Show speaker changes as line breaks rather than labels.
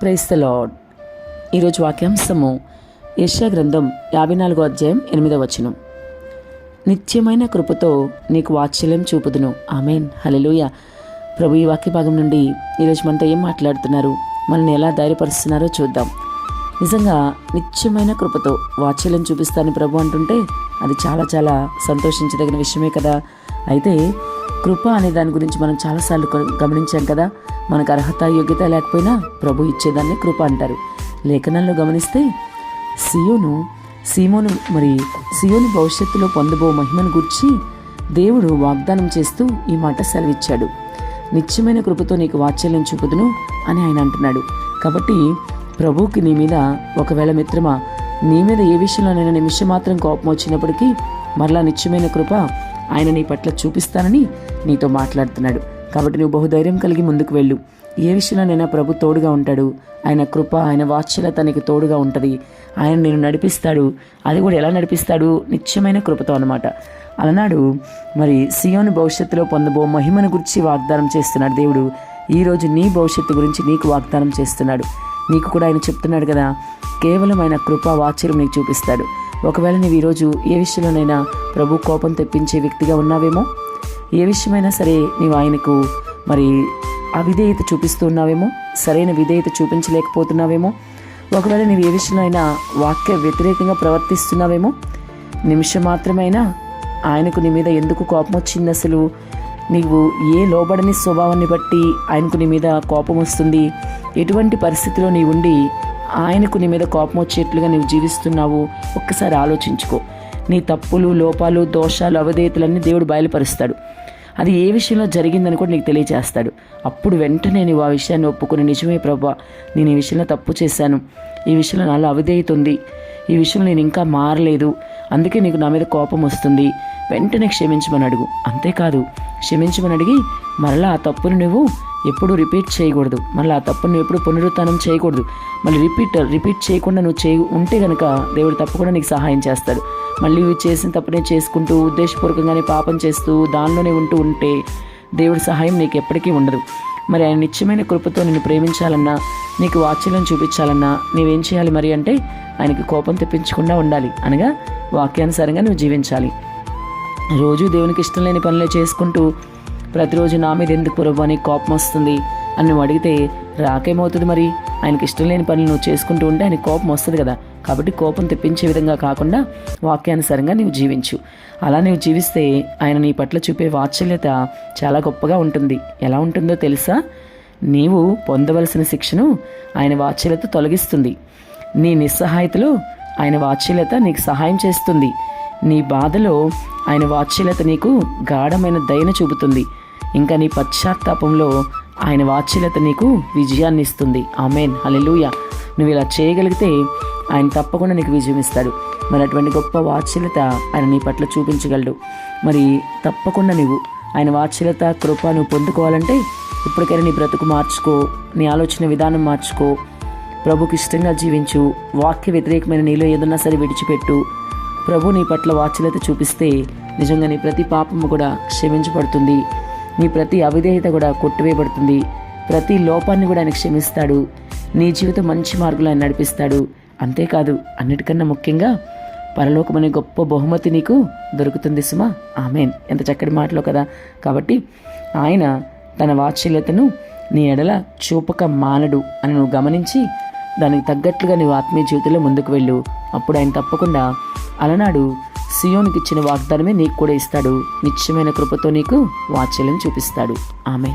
Price the lord ఈరోజు వాక్యాంశము యెషయా గ్రంథం యాభై నాలుగో అధ్యాయం ఎనిమిదవ వచనం. నిత్యమైన కృపతో నీకు వాత్సల్యం చూపుదును. ఆమెన్. హల్లెలూయ. ప్రభు ఈ వాక్య భాగం నుండి ఈరోజు మనతో ఏం మాట్లాడుతున్నారు? మనల్ని ఎలా ధైర్యపరుస్తున్నారో చూద్దాం. నిజంగా నిత్యమైన కృపతో వాత్సల్యం చూపిస్తాను ప్రభు అంటుంటే అది చాలా చాలా సంతోషించదగిన విషయమే కదా. అయితే కృప అనే దాని గురించి మనం చాలాసార్లు గమనించాం కదా. మనకు అర్హత యోగ్యత లేకపోయినా ప్రభు ఇచ్చేదాన్ని కృప అంటారు. లేఖనాల్లో గమనిస్తే సియోను సీమోను మరి సియోను భవిష్యత్తులో పొందబో మహిమను గుర్చి దేవుడు వాగ్దానం చేస్తూ ఈ మాట సెలవిచ్చాడు. నిత్యమైన కృపతో నీకు వాత్సల్యం చూపుదును అని ఆయన అంటున్నాడు. కాబట్టి ప్రభువుకి నీ మీద ఒకవేళ మిత్రమా నీ మీద ఏ విషయంలోనైనా నిమిషం మాత్రం కోపం వచ్చినప్పటికీ మరలా నిత్యమైన కృప ఆయన నీ పట్ల చూపిస్తానని నీతో మాట్లాడుతున్నాడు. కాబట్టి నువ్వు బహుధైర్యం కలిగి ముందుకు వెళ్ళు. ఏ విషయంలోనైనా ప్రభు తోడుగా ఉంటాడు. ఆయన కృప ఆయన వాత్సల్యత నీకు తోడుగా ఉంటుంది. ఆయన నేను నడిపిస్తాడు. అది కూడా ఎలా నడిపిస్తాడు? నిత్యమైన కృపతో అనమాట అలనాడు మరి సియోను భవిష్యత్తులో పొందబో మహిమను గురించి వాగ్దానం చేస్తున్నాడు దేవుడు. ఈరోజు నీ భవిష్యత్తు గురించి నీకు వాగ్దానం చేస్తున్నాడు. నీకు కూడా ఆయన చెప్తున్నాడు కదా కేవలం ఆయన కృప వాత్సల్యం నీకు చూపిస్తాడు. ఒకవేళ నీవు ఈరోజు ఏ విషయంలోనైనా ప్రభు కోపం తెప్పించే వ్యక్తిగా ఉన్నావేమో? ఏ విషయమైనా సరే నీవు ఆయనకు మరి అవిధేయత చూపిస్తున్నావేమో? సరైన విధేయత చూపించలేకపోతున్నావేమో? ఒకవేళ నీవు ఏ విషయంలో వాక్య వ్యతిరేకంగా ప్రవర్తిస్తున్నావేమో? నిమిషం మాత్రమైనా ఆయనకు నీ మీద ఎందుకు కోపం వచ్చింది అసలు? నీవు ఏ లోబడని స్వభావాన్ని బట్టి ఆయనకు నీ మీద కోపం వస్తుంది? ఎటువంటి పరిస్థితిలో నీవు ఉండి ఆయనకు నీ మీద కోపం వచ్చేట్లుగా నీవు జీవిస్తున్నావు? ఒక్కసారి ఆలోచించుకో. నీ తప్పులు లోపాలు దోషాలు అవధేయతలన్నీ దేవుడు బయలుపరుస్తాడు. అది ఏ విషయంలో జరిగిందని కూడా నీకు తెలియజేస్తాడు అప్పుడు వెంటనే నువ్వు ఆ విషయాన్ని ఒప్పుకుని నిజమే ప్రభా నేను ఈ విషయంలో తప్పు చేశాను. ఈ విషయంలో నాలో అవిధేయత ఉంది. ఈ విషయంలో నేను ఇంకా మారలేదు. అందుకే నీకు నా మీద కోపం వస్తుంది. వెంటనే క్షమించమని అడుగు. అంతేకాదు క్షమించమని అడిగి మరలా ఆ తప్పును నువ్వు ఎప్పుడు రిపీట్ చేయకూడదు. మళ్ళీ ఆ తప్పును నువ్వు ఎప్పుడు పునరుత్నం చేయకూడదు. మళ్ళీ రిపీట్ రిపీట్ చేయకుండా నువ్వు చేయ ఉంటే కనుక దేవుడు తప్పకుండా నీకు సహాయం చేస్తాడు. మళ్ళీ చేసిన తప్పునే చేసుకుంటూ ఉద్దేశపూర్వకంగానే పాపం చేస్తూ దానిలోనే ఉంటూ ఉంటే దేవుడి సహాయం నీకు ఎప్పటికీ ఉండదు. మరి ఆయన నిత్యమైన కృపతో నిన్ను ప్రేమించాలన్నా నీకు వాత్సల్యం చూపించాలన్నా నీవేం చేయాలి మరి అంటే ఆయనకి కోపం తెప్పించకుండా ఉండాలి. అనగా వాక్యానుసారంగా నువ్వు జీవించాలి. రోజు దేవునికి ఇష్టం లేని పనులే చేసుకుంటూ ప్రతిరోజు నా మీద ఎందుకు ప్రభు అని కోపం వస్తుంది అని నువ్వు అడిగితే రాకేమవుతుంది మరి? ఆయనకి ఇష్టం లేని పనులు నువ్వు చేసుకుంటూ ఉంటే ఆయన కోపం వస్తుంది కదా. కాబట్టి కోపం తెప్పించే విధంగా కాకుండా వాక్యానుసారంగా నీవు జీవించు. అలా నీవు జీవిస్తే ఆయన నీ పట్ల చూపే వాత్సల్యత చాలా గొప్పగా ఉంటుంది. ఎలా ఉంటుందో తెలుసా? నీవు పొందవలసిన శిక్షను ఆయన వాత్సల్యత తొలగిస్తుంది. నీ నిస్సహాయతలో ఆయన వాత్సల్యత నీకు సహాయం చేస్తుంది. నీ బాధలో ఆయన వాత్సల్యత నీకు గాఢమైన దయను చూపుతుంది. ఇంకా నీ పశ్చాత్తాపంలో ఆయన వాత్సల్యత నీకు విజయాన్ని ఇస్తుంది. ఆమెన్. హల్లెలూయా. నువ్వు ఇలా చేయగలిగితే ఆయన తప్పకుండా నీకు విజయం ఇస్తాడు. మరి అటువంటి గొప్ప వాత్సల్యత ఆయన నీ పట్ల చూపించగలడు. మరి తప్పకుండా నువ్వు ఆయన వాత్సల్యత కృప నువ్వు పొందుకోవాలంటే ఇప్పటికైనా నీ బ్రతుకు మార్చుకో నీ ఆలోచన విధానం మార్చుకో ప్రభుకి ఇష్టంగా జీవించు. వాక్య వ్యతిరేకమైన నీలో ఏదన్నా సరే విడిచిపెట్టు. ప్రభు నీ పట్ల వాత్సల్యత చూపిస్తే నిజంగా నీ ప్రతి పాపము కూడా క్షమించబడుతుంది. నీ ప్రతి అవిధేయత కూడా కొట్టివేయబడుతుంది. ప్రతి లోపాన్ని కూడా ఆయన క్షమిస్తాడు. నీ జీవితం మంచి మార్గంలో ఆయన నడిపిస్తాడు. అంతేకాదు అన్నిటికన్నా ముఖ్యంగా పరలోకమనే గొప్ప బహుమతి నీకు దొరుకుతుంది సుమా. ఆమెన్. ఎంత చక్కటి మాటలో కదా. కాబట్టి ఆయన తన వాత్సల్యతను నీ ఎడల చూపక మానడు అని నువ్వు గమనించి దానికి తగ్గట్లుగా నీవు ఆత్మీయ జీవితంలో ముందుకు వెళ్ళు. అప్పుడు ఆయన తప్పకుండా అలనాడు. సియోనికి ఇచ్చిన వాగ్దానమే నీకు కూడా ఇస్తాడు. నిత్యమైన కృపతో నీకు వాత్సల్యం చూపిస్తాడు. ఆమె